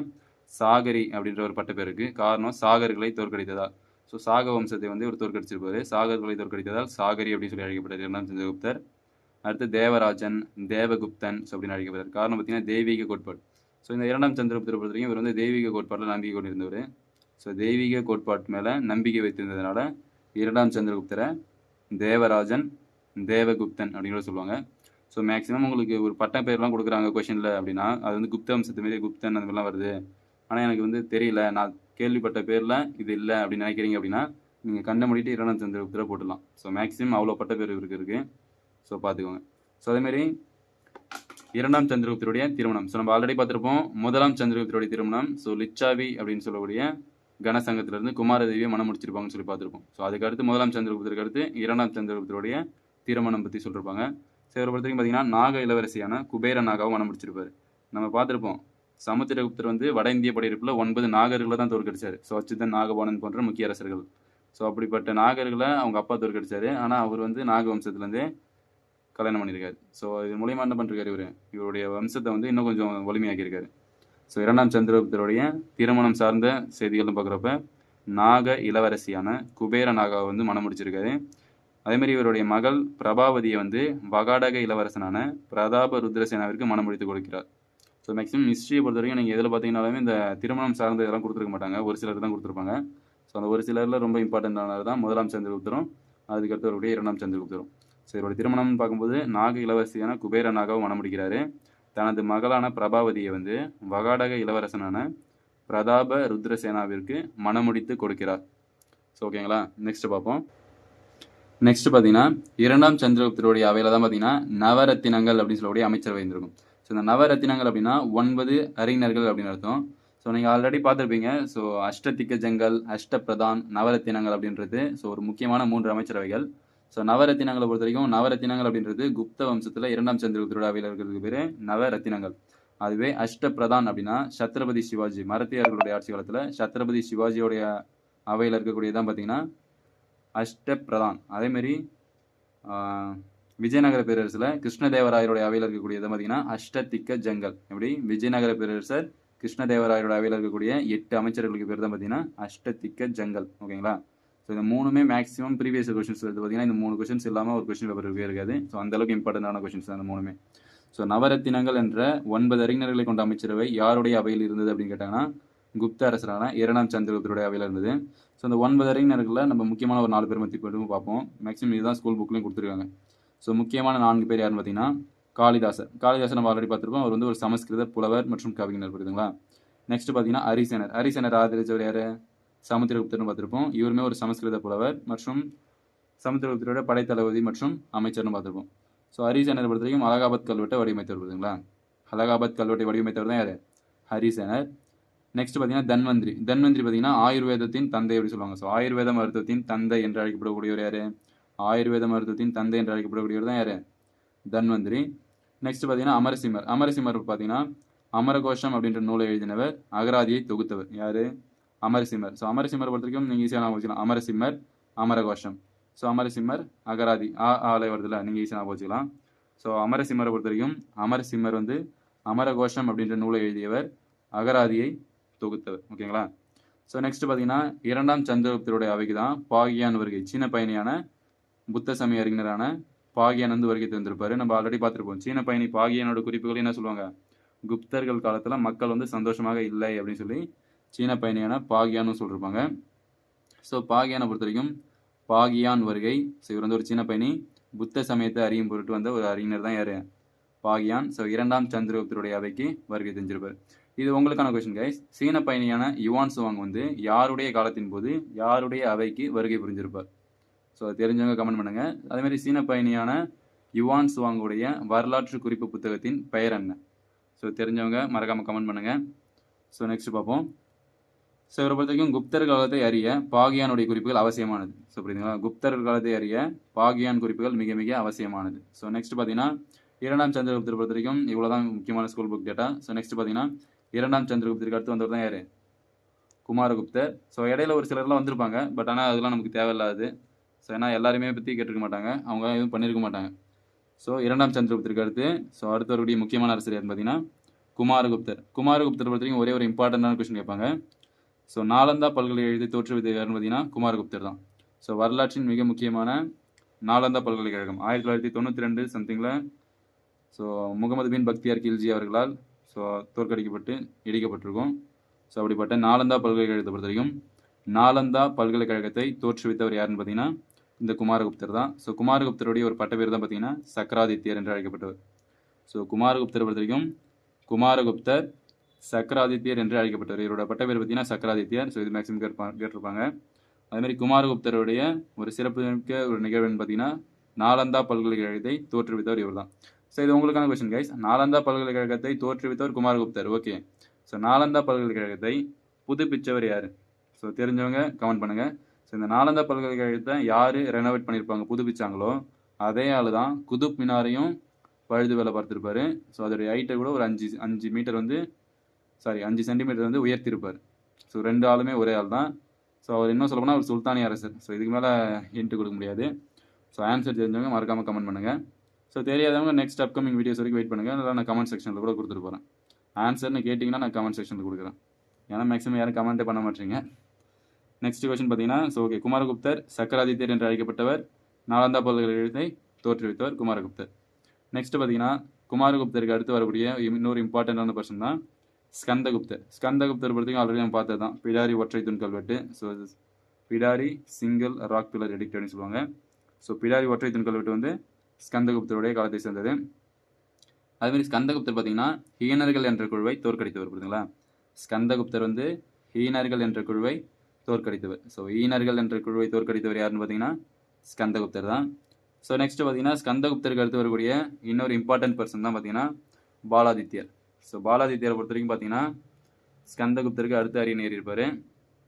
சாகரி அப்படின்ற ஒரு பட்ட பேருக்கு காரணம் சாகர்களை தோற்கடித்ததால் ஸோ சாக வம்சத்தை வந்து இவர் தோற்கடிச்சிருப்பாரு. சாகர்களை தோற்கடித்ததால் சாகரி அப்படின்னு சொல்லி அழைக்கப்பட்டார் இரண்டாம் சந்திரகுப்தர். அடுத்து தேவராஜன் தேவகுப்தன் ஸோ அப்படின்னு அழைக்கப்பட்டார் காரணம் பார்த்தீங்கன்னா தெய்வீக கோட்பாடு. ஸோ இந்த இரண்டாம் சந்திரகுப்தரை பொறுத்த வரைக்கும் இவர் வந்து தெய்வீக கோட்பாட்டில் நம்பிக்கை கொண்டிருந்தவர். ஸோ தெய்வீக கோட்பாட்டு மேலே நம்பிக்கை வைத்திருந்ததுனால இரண்டாம் சந்திரகுப்தரை தேவராஜன் தேவகுப்தன் அப்படின்னு சொல்லுவாங்க. ஸோ மேக்ஸிமம் உங்களுக்கு ஒரு பட்ட பேர்லாம் கொடுக்குறாங்க கொஷனில் அப்படின்னா அது வந்து குப்த வம்சத்து மாரி குப்தன் அந்த மாதிரிலாம் வருது. ஆனால் எனக்கு வந்து தெரியல. நான் கேள்விப்பட்ட பேரில் இது இல்லை அப்படின்னு நினைக்கிறீங்க அப்படின்னா நீங்கள் கண்ணை மூடிட்டு இரண்டாம் சந்திரகுப்தரை போட்டுடலாம். ஸோ மேக்ஸிமம் அவ்வளோ பட்ட பேர் இவருக்கு இருக்குது ஸோ பார்த்துக்கோங்க. ஸோ அதேமாரி இரண்டாம் சந்திரகுப்தருடைய திருமணம். ஸோ நம்ம ஆல்ரெடி பார்த்துருப்போம். முதலாம் சந்திரகுப்தருடைய திருமணம். ஸோ லிச்சாவி அப்படின்னு சொல்லக்கூடிய கனசங்கத்திலிருந்து குமாரதேவியை மனம் முடிச்சிருப்பாங்கன்னு சொல்லி பார்த்துருப்போம். ஸோ அதுக்கு அடுத்து முதலாம் சந்திரகுப்தருக்கு அடுத்து இரண்டாம் சந்திரகுப்தருடைய திருமணம் பற்றி சொல்லியிருப்பாங்க ஸோ பொறுத்தவரைக்கும் பொறுத்த வரைக்கும் பார்த்தீங்கன்னா நாக இளவரசியான குபேர நாகாவும் மனம் முடிச்சிருப்பார். நம்ம பார்த்துருப்போம் சமுத்திரகுப்தர் வந்து வட இந்திய படையெடுப்பில் ஒன்பது நாகர்களை தான் தோற்கடிச்சார். ஸோ அச்சுதன் நாகபாணன் போன்ற முக்கிய அரசர்கள். ஸோ அப்படிப்பட்ட நாகர்களை அவங்க அப்பா தோற்கடிச்சார். ஆனால் அவர் வந்து நாக வம்சத்துலேருந்தே கல்யாணம் பண்ணியிருக்காரு. ஸோ இது மூலியமாக என்ன பண்ணிருக்காரு இவர்? இவருடைய வம்சத்தை வந்து இன்னும் கொஞ்சம் வலிமையாக்கியிருக்காரு. ஸோ இரண்டாம் சந்திரகுப்தருடைய திருமணம் சார்ந்த செய்திகள்னு பார்க்குறப்ப நாக இளவரசியான குபேர நாகாவை வந்து மனம் முடிச்சிருக்காரு. அதேமாதிரி இவருடைய மகள் பிரபாவதியை வந்து வகாடக இளவரசனான பிரதாப ருத்ரசேனாவிற்கு மனம் முடித்து கொடுக்கிறார். ஸோ மேக்ஸிமம் ஹிஸ்ட்ரியை பொறுத்த வரைக்கும் நீங்கள் எதில் பார்த்தீங்கன்னாலுமே இந்த திருமணம் சார்ந்த இதெல்லாம் கொடுத்துருக்க மாட்டாங்க. ஒரு சிலர் தான் கொடுத்துருப்பாங்க. ஸோ அந்த ஒரு சிலரில் ரொம்ப இம்பார்ட்டண்டானது தான் முதலாம் சந்திரகுப்தரும் அதுக்கடுத்து அவருடைய இரண்டாம் சந்திரகுப்தரும். ஸோ இவருடைய திருமணம்னு பார்க்கும்போது நாக இளவரசியான குபேர நாகாவை மனம் முடிக்கிறாரு. தனது மகளான பிரபாவதியை வந்து வகாடக இளவரசனான பிரதாப ருத்ரசேனாவிற்கு மணமுடித்து கொடுக்கிறார். ஸோ ஓகேங்களா நெக்ஸ்ட் பார்ப்போம். நெக்ஸ்ட் பார்த்தீங்கன்னா இரண்டாம் சந்திரகுப்தருடைய அவையில் தான் பார்த்தீங்கன்னா நவரத்தினங்கள் அப்படின்னு சொல்லக்கூடிய அமைச்சரவை இருந்திருக்கும். ஸோ இந்த நவரத்தினங்கள் அப்படின்னா ஒன்பது அறிஞர்கள் அப்படின்னு அர்த்தம். ஸோ நீங்கள் ஆல்ரெடி பார்த்துருப்பீங்க. ஸோ அஷ்டதிக்க ஜங்கல் அஷ்ட பிரதான் நவரத்தினங்கள் அப்படின்றது ஸோ ஒரு முக்கியமான மூன்று அமைச்சரவைகள். ஸோ நவரத்தினங்களை பொறுத்த வரைக்கும் நவரத்தினங்கள் அப்படின்றது குப்த வம்சத்தில் இரண்டாம் சந்திரகுப்தரோட அவையில் இருக்கிறதுக்கு பேர் நவரத்தினங்கள். அதுவே அஷ்டபிரதான் அப்படின்னா சத்ரபதி சிவாஜி. மரத்தியார்களுடைய ஆட்சி காலத்தில் சத்ரபதி சிவாஜியோடைய அவையில் இருக்கக்கூடியதான் பார்த்தீங்கன்னா அஷ்டபிரதான் அதேமாரி விஜயநகர பேரரசில் கிருஷ்ணதேவராயருடைய அவையில் இருக்கக்கூடியது பார்த்தீங்கன்னா அஷ்டதிக்க ஜங்கல். எப்படி? விஜயநகர பேரரசர் கிருஷ்ணதேவராயரோட அவையில் இருக்கக்கூடிய எட்டு அமைச்சர்களுக்கு பேர் தான் பார்த்தீங்கன்னா அஷ்டதிக்க ஜங்கல். ஓகேங்களா? ஸோ இந்த மூணுமே மேக்ஸிமம் ப்ரீவியஸ் கொஷின்ஸ் எடுத்து பார்த்தீங்கன்னா இந்த மூணு கொஷின்ஸ் இல்லாமல் ஒரு கொஷின் பேப்பர் இருக்கவே இருக்காது. ஸோ அந்தளவுக்கு இம்பார்ட்டண்டான கொஷின்ஸ் தான் அந்த மூணுமே. ஸோ நவரத்தினங்கள் என்ற ஒன்பது அறிஞர்களை கொண்ட அமைச்சரவை யாருடைய அவையில் இருந்தது அப்படின்னு கேட்டாங்கன்னா குப்த அரசரான இரண்டாம் சந்திரகுப்தருடைய அவையில் இருந்தது. ஸோ அந்த ஒன்பது அறிஞர்களில் நம்ம முக்கியமான ஒரு நாலு பேர் பற்றி மட்டும் பார்ப்போம். மேக்ஸிமம் இதுதான் ஸ்கூல் புக்லேயும் கொடுத்துருக்காங்க. ஸோ முக்கியமான நான்கு பேர் யாருன்னு பார்த்தீங்கன்னா காளிதாசர். காளிதாசர் நம்ம ஆல்ரெடி பார்த்துருப்போம். அவர் வந்து ஒரு சமஸ்கிருத புலவர் மற்றும் கவிஞர் புரியுதுங்களா? நெக்ஸ்ட் பார்த்தீங்கன்னா ஹரிசேனர் ஹரிசேனர் ஆதரிச்சவர் யார்? சமுத்திரகுப்தர்னு பார்த்துருப்போம். இவருமே ஒரு சமஸ்கிருத புலவர் மற்றும் சமுத்திரகுப்தரோட படைத்தளபதி மற்றும் அமைச்சர்னு பார்த்துருப்போம். ஸோ ஹரிசேனர் பொறுத்த வரைக்கும் அலகாபாத் கல்வெட்டை வடிவமைத்தவர் பார்த்தீங்களா அலகாபாத் கல்வெட்டை வடிவமைத்தவர் தான் யார்? ஹரிசேனர் நெக்ஸ்ட் பார்த்தீங்கன்னா தன்வந்திரி. தன்வந்திரி பார்த்தீங்கன்னா ஆயுர்வேதத்தின் தந்தை அப்படி சொல்லுவாங்க. ஸோ ஆயுர்வேத மருத்துவத்தின் தந்தை என்று அழைக்கப்படக்கூடியவர் யார்? ஆயுர்வேத மருத்துவத்தின் தந்தை என்று அழைக்கப்படக்கூடியவர் தான் யார்? தன்வந்திரி. நெக்ஸ்ட் பார்த்தீங்கன்னா அமரசிம்மர். அமரசிம்மர் பார்த்தீங்கன்னா அமரகோஷம் அப்படின்ற நூலை எழுதினவர். அகராதியை தொகுத்தவர். யார்? அமரசிம்மர் ஸோ அமரசிம்மர் பொறுத்த வரைக்கும் நீங்கள் ஈஸியாக வச்சுக்கலாம். அமரசிம்மர் அமரகோஷம் ஸோ அமரசிம்மர் அகராதி ஆ ஆலை வருதுல நீங்கள் ஈஸியாக வச்சுக்கலாம். ஸோ அமரசிம்மரை பொறுத்த வரைக்கும் அமரசிம்மர் வந்து அமரகோஷம் அப்படின்ற நூலை எழுதியவர் அகராதியை தொகுத்தவர். ஓகேங்களா? ஸோ நெக்ஸ்ட் பார்த்தீங்கன்னா இரண்டாம் சந்திரகுப்தருடைய அவைக்கு தான் பாகியான் வருகை. சீன பயணியான புத்த சமய அறிஞரான பாகியான் வந்து வருகை தந்திருப்பாரு நம்ம ஆல்ரெடி பார்த்துருப்போம். சீன பயணி பாகியானோட குறிப்புகள் என்ன சொல்லுவாங்க? குப்தர்கள் காலத்தில் மக்கள் வந்து சந்தோஷமாக இல்லை அப்படின்னு சொல்லி சீன பயணியான பாகியான்னு சொல்லியிருப்பாங்க ஸோ பாகியானை பொறுத்த வரைக்கும் பாகியான் வருகை. ஸோ இவர் வந்து ஒரு சீன பயணி. புத்த சமயத்தை அறியும் பொருட்டு வந்த ஒரு அறிஞர் தான் யார்? பாகியான். ஸோ இரண்டாம் சந்திரகுப்தருடைய அவைக்கு வருகை தெரிஞ்சிருப்பார். இது உங்களுக்கான கொஸ்டின் கைஸ் சீன பயணியான யுவான் சுவாங் வந்து யாருடைய காலத்தின் போது யாருடைய அவைக்கு வருகை புரிஞ்சிருப்பார்? ஸோ தெரிஞ்சவங்க கமெண்ட் பண்ணுங்கள் அதேமாதிரி சீன பயணியான யுவான் சுவாங்குடைய வரலாற்று குறிப்பு புத்தகத்தின் பெயர் என்ன? ஸோ தெரிஞ்சவங்க மறக்காமல் கமெண்ட் பண்ணுங்கள் ஸோ நெக்ஸ்ட் பார்ப்போம். ஸோ இவரை பொறுத்த வரைக்கும் குப்தர் காலத்தை அறிய பாகியானுடைய குறிப்புகள் அவசியமானது. ஸோ புரியுதுங்களா? குப்தர் காலத்தை அறிய பாகியான் குறிப்புகள் மிக மிக அவசியமானது. ஸோ நெக்ஸ்ட் பார்த்தீங்கன்னா இரண்டாம் சந்திரகுப்தர் பொறுத்த வரைக்கும் இவ்வளோ தான் முக்கியமான school book data so next பார்த்தீங்கன்னா இரண்டாம் சந்திரகுப்தருக்கு அடுத்து வந்தவர் தான் யார்? குமாரகுப்தர். ஸோ இடையில ஒரு சிலர்லாம் வந்திருப்பாங்க. பட் ஆனால் அதெல்லாம் நமக்கு தேவையில்லாது. ஸோ ஏன்னா எல்லாருமே பற்றி கேட்டிருக்க மாட்டாங்க. அவங்க எதுவும் பண்ணியிருக்க மாட்டாங்க. ஸோ இரண்டாம் சந்திரகுப்தருக்கு அடுத்து ஸோ அடுத்தவருடைய முக்கியமான அரசர் யாருன்னு பார்த்தீங்கன்னா குமாரகுப்தர். குமாரகுப்தர் பொறுத்த வரைக்கும் ஒரே ஒரு இம்பார்ட்டண்டான கொஸ்டின் கேட்பாங்க. ஸோ நாலந்தா பல்கலைக்கழகத்தை தோற்றுவித்த யாருன்னு பார்த்தீங்கன்னா குமாரகுப்தர் தான். ஸோ வரலாற்றின் மிக முக்கியமான நாலந்தா பல்கலைக்கழகம் ஆயிரத்தி தொள்ளாயிரத்தி தொண்ணூற்றி ரெண்டு சம்திங்கில் ஸோ முகமது பின் பக்தியார் கில்ஜி அவர்களால் ஸோ தோற்கடிக்கப்பட்டு இடிக்கப்பட்டிருக்கும். ஸோ அப்படிப்பட்ட நாலந்தா பல்கலைக்கழகத்தை பொறுத்த வரைக்கும் நாலந்தா பல்கலைக்கழகத்தை தோற்றுவித்தவர் யாருன்னு பார்த்தீங்கன்னா இந்த குமாரகுப்தர் தான். ஸோ குமாரகுப்தருடைய ஒரு பட்டப்பேர் தான் பார்த்தீங்கன்னா சக்கராதித்யர் என்று அழைக்கப்பட்டவர். ஸோ குமாரகுப்தரை பொறுத்த வரைக்கும் குமாரகுப்தர் சக்கராதித்யர் என்று அழைக்கப்பட்டவர். இவரோட பட்டப்பேர் பார்த்தீங்கன்னா சக்கராதித்யர். ஸோ இது மேக்ஸிமம் கேட்பாங்க கேட்டிருப்பாங்க. அதேமாதிரி குமாரகுப்தருடைய ஒரு சிறப்புமிக்க ஒரு நிகழ்வுன்னு பார்த்தீங்கன்னா நாலந்தா பல்கலைக்கழகத்தை தோற்றுவித்தவர் இவர் தான் ஸோ இது உங்களுக்கான கொஸ்டின் கைஸ் நாலந்தா பல்கலைக்கழகத்தை தோற்றுவித்தவர் குமாரகுப்தர். ஓகே ஸோ நாலந்தா பல்கலைக்கழகத்தை புதுப்பிச்சவர் யார்? ஸோ தெரிஞ்சவங்க கமெண்ட் பண்ணுங்கள் ஸோ இந்த நாலந்தா பல்கலைக்கழகத்தை யார் ரெனோவேட் பண்ணியிருப்பாங்க புதுப்பிச்சாங்களோ அதே ஆள் தான் குதுப் மினாரையும் பழுது வேலை பார்த்துருப்பாரு. ஸோ அதோடைய ஹைட்டை கூட ஒரு அஞ்சு அஞ்சு மீட்டர் வந்து சாரி அஞ்சு சென்டிமீட்டர் வந்து உயர்த்திருப்பார். ஸோ ரெண்டு ஆளுமே ஒரே ஆள் தான். ஸோ அவர் இன்னும் சொல்லப்போனால் அவர் சுல்தானி அரசர். ஸோ இதுக்கு மேலே ஹிண்ட் கொடுக்க முடியாது. ஸோ ஆன்சர் தெரிஞ்சவங்க மறக்காமல் கமெண்ட் பண்ணுங்கள் ஸோ தெரியாதவங்க நெக்ஸ்ட் அப்கமிங் வீடியோஸ் வரைக்கும் வெயிட் பண்ணுங்கள் இல்லை நான் கமெண்ட் செக்ஷனில் கூட கொடுத்துட்டு போகிறேன் ஆன்சர்னு கேட்டிங்கன்னா நான் கமெண்ட் செக்ஷனில் கொடுக்குறேன். ஏன்னா மேக்ஸிமம் யாரும் கமெண்ட்டே பண்ண மாட்டீங்க. நெக்ஸ்ட் கொஸ்டின் பார்த்தீங்கன்னா ஸோ ஓகே குமாரகுப்தர் சக்கராதித்யர் என்று அழைக்கப்பட்டவர் நாலந்தா பல்கலைக்கழகத்தை தோற்றுவித்தவர் குமாரகுப்தர். நெக்ஸ்ட் பார்த்தீங்கன்னா குமாரகுப்தருக்கு அடுத்து வரக்கூடிய இன்னொரு இம்பார்ட்டண்டான பர்சன் தான் ஸ்கந்தகுப்தர். ஸ்கந்தகுப்தர் பொறுத்தவரைக்கும் ஆல்ரெடி நம்ம பார்த்தது தான் பிடாரி ஒற்றை தூண் கல்வெட்டு so Bhitari single rock pillar edict அப்படின்னு சொல்லுவாங்க. ஸோ பிடாரி ஒற்றை தூண் கல்வெட்டு வந்து ஸ்கந்தகுப்தருடைய காலத்தை சேர்ந்தது. அதுமாதிரி ஸ்கந்தகுப்தர் பார்த்தீங்கன்னா ஹீனர்கள் என்ற குழுவை தோற்கடித்தவர் புரியுதுங்களா? ஸ்கந்தகுப்தர் வந்து ஹீனர்கள் என்ற குழுவை தோற்கடித்தவர். ஸோ ஈனர்கள் என்ற குழுவை தோற்கடித்தவர் யாருன்னு பார்த்தீங்கன்னா ஸ்கந்தகுப்தர் தான். ஸோ நெக்ஸ்ட் பார்த்தீங்கன்னா ஸ்கந்தகுப்தருக்கு அடுத்து வரக்கூடிய இன்னொரு இம்பார்ட்டன்ட் பர்சன் தான் பார்த்தீங்கன்னா பாலாதித்யர். ஸோ பாலாதித்யரை பொறுத்த வரைக்கும் பார்த்தீங்கன்னா ஸ்கந்தகுப்தருக்கு அடுத்து அரியணை இருப்பார்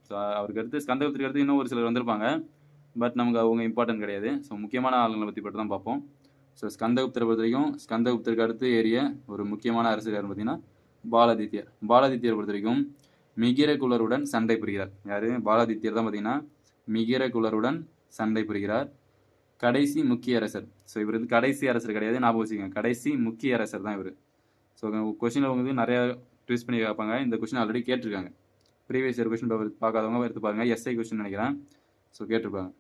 ஸோ அவருக்கு அடுத்து ஸ்கந்தகுப்தருக்கு அடுத்து இன்னும் ஒரு சிலர் வந்திருப்பாங்க. பட் நமக்கு அவங்க இம்பார்ட்டன்ட் கிடையாது. ஸோ முக்கியமான ஆளுங்களை பற்றி மட்டும் தான் பார்ப்போம். ஸோ ஸ்கந்தகுப்தரை பொறுத்த வரைக்கும் ஸ்கந்தகுப்தருக்கு அடுத்து ஏறிய ஒரு முக்கியமான அரசு யாருன்னு பார்த்தீங்கன்னா பாலாதித்யர். பாலாதித்யரை பொறுத்த வரைக்கும் மிகிர குலருடன் சண்டை புரிகிறார். யார்? பாலாதித்யர் தான் பார்த்தீங்கன்னா மிகிர குலருடன் சண்டை புரிகிறார். கடைசி முக்கிய அரசர். ஸோ இவர் வந்து கடைசி அரசர் கிடையாது ஞாபகம் வச்சுக்கோங்க. கடைசி முக்கிய அரசர் தான் இவர். ஸோ கொஷினில் வந்து நிறையா ட்விஸ்ட் பண்ணி பார்ப்பாங்க இந்த கொஷின் ஆல்ரெடி கேட்டிருக்காங்க. ப்ரீவியஸ் இயர் கொஷின் பேப்பர் பார்க்காதவங்க எடுத்து பாருங்கள் எஸ்ஐ கொஷின் நினைக்கிறேன். ஸோ கேட்டிருப்பாங்க.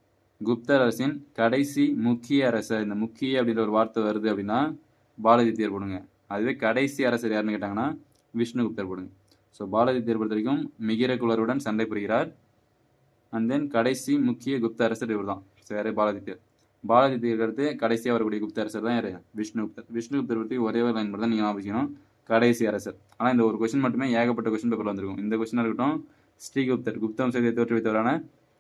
குப்தர் அரசின் கடைசி முக்கிய அரசர். இந்த முக்கிய அப்படின்ற ஒரு வார்த்தை வருது அப்படின்னா பாலாதித்யர் போடுங்க. அதுவே கடைசி அரசர் யாருன்னு கேட்டாங்கன்னா விஷ்ணுகுப்தர் போடுங்க. ஸோ பாலாதித்யர் பொறுத்த வரைக்கும் மிகிர குலருடன் சண்டை புரிகிறார். அண்ட் தென் கடைசி முக்கிய குப்த அரசர் இவர் தான் ஸோ யாரு பாலாதித்யர் பாலாதித்யருக்கு அடுத்து கடைசியாக வரக்கூடிய குப்த அரசர் தான் யார் விஷ்ணுகுப்தர் விஷ்ணுகுப்தர் பற்றி ஒரே ஒரு லைன் மட்டும் தான் நீங்கள் ஞாபகம் கடைசி அரசர். ஆனால் இந்த ஒரு கொஸ்டின் மட்டுமே ஏகப்பட்ட கொஸ்டின் பேப்பர் வந்திருக்கும். இந்த கொஸ்டினாக இருக்கட்டும் ஸ்ரீகுப்தர் குப்தம் செய்தியை தோற்றுவித்தவரான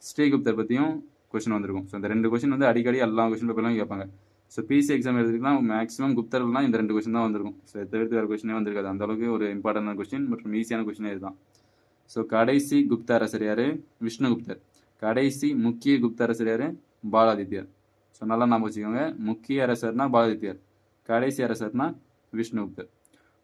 ஸ்ரீகுப்தர் பற்றியும் கொஸ்டின் வந்திருக்கும். ஸோ இந்த ரெண்டு கொஸ்டின் வந்து அடிக்கடி எல்லா கொஸ்டின் பேப்பர்லாம் கேட்பாங்க. ஸோ பிசி எக்ஸாம் எழுதிக்கலாம் மேக்ஸிமம் குப்தர்கள்லாம் இந்த ரெண்டு கொஸ்டின் தான் வந்திருக்கும். ஸோ தவிர்த்து வேறு கொஸ்டினே வந்திருக்காது. அந்த அளவுக்கு ஒரு இம்பார்ட்டன்டான கொஸ்டின் மற்றும் ஈஸியான கொஸ்டினே இதுதான். ஸோ கடைசி குப்த அரசர் யார்? விஷ்ணுகுப்தர் கடைசி முக்கிய குப்த அரசர் யார்? பாலாதித்யர். ஸோ நல்லா ஞாபகம் வச்சுக்கோங்க. முக்கிய அரசர்னா பாலாதித்யர் கடைசி அரசர்னா Vishnuguptar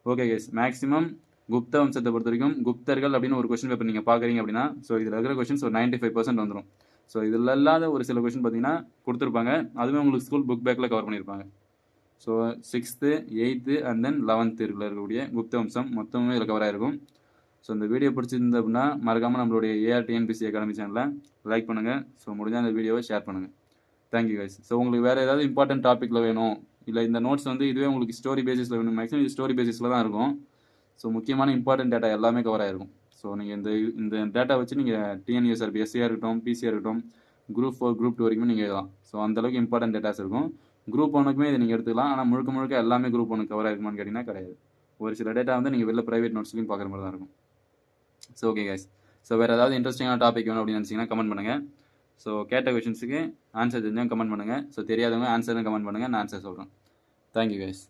okay case maximum Gupta வம்சத்தை பொறுத்த வரைக்கும் குப்தர்கள் அப்படின்னு ஒரு கொஸ்டின் பேப்பர் நீங்கள் பார்க்குறீங்க அப்படின்னா ஸோ இதில் இருக்கிற கொஸ்டின்ஸ் ஒரு நைன்டி ஃபைவ் பர்சன்ட் வந்துடும் ஸோ இதில் இல்லாத ஒரு சில கொஸ்டின் பார்த்தீங்கன்னா கொடுத்துருப்பாங்க. அதுவே உங்களுக்கு ஸ்கூல் புக் பேக்கில் கவர் பண்ணியிருப்பாங்க. So sixth eighth and then eleventh இருக்கக்கூடிய குப்த வம்சம் மொத்தமே இதில் கவர் ஆகிருக்கும் ஸோ இந்த வீடியோ பிடிச்சிருந்து அப்படின்னா மறக்காமல் நம்மளுடைய ஏஆர் டிஎன்பிசி அகாடமி சேனலை லைக் பண்ணுங்கள் ஸோ முடிஞ்சால் அந்த வீடியோவை ஷேர் பண்ணுங்கள் தேங்க்யூ கைஸ் ஸோ உங்களுக்கு வேறு ஏதாவது இம்பார்ட்டன்ட் டாப்பிக்கில் வேணும் இல்லை இந்த நோட்ஸ் வந்து இதுவே உங்களுக்கு ஸ்டோரி பேசிஸில் வேணும் மேக்ஸிமம் இது ஸ்டோரி பேசிஸில் தான் இருக்கும். ஸோ முக்கியமான இம்பார்ட்டன்ட் டேட்டா எல்லாமே கவர் ஆயிருக்கும். ஸோ நீங்கள் இந்த இந்த டேட்டா வச்சு நீங்கள் டிஎன்யூஎஸ்ஆர் எஸ்சியாக இருக்கட்டும் பிசியாக இருக்கட்டும் குரூப் ஃபோர் குரூப் டூ வரைக்கும் நீங்கள் எழுதலாம். ஸோ அந்தளவுக்கு இம்பார்ட்டன்ட் டேட்டாஸ் இருக்கும். குரூப் ஒனுக்குமே இதை நீங்கள் எடுத்துக்கலாம். ஆனால் முழுக்க முழுக்க எல்லாமே குரூப் ஒன்று கவர் ஆயிருக்குமான்னு கேட்டிங்கன்னா கிடையாது. ஒரு சில டேட்டா வந்து நீங்கள் வெளில ப்ரைவேட் நோட்ஸ்லையும் பார்க்குற மாதிரி தான் இருக்கும். ஸோ ஓகே கைஸ் ஸோ வேறு ஏதாவது இன்ட்ரெஸ்டிங்கான டாபிக் வேணும் அப்படின்னு நினச்சிங்கன்னா கமெண்ட் பண்ணுங்கள் ஸோ கேட்ட கொஷின்ஸுக்கு ஆன்சர் தெரிஞ்சவங்க கமெண்ட் பண்ணுங்கள் ஸோ தெரியாதவங்க ஆன்சரும் கமெண்ட் பண்ணுங்கள் நான் ஆன்சர் சொல்கிறேன் தேங்க்யூ கைஸ்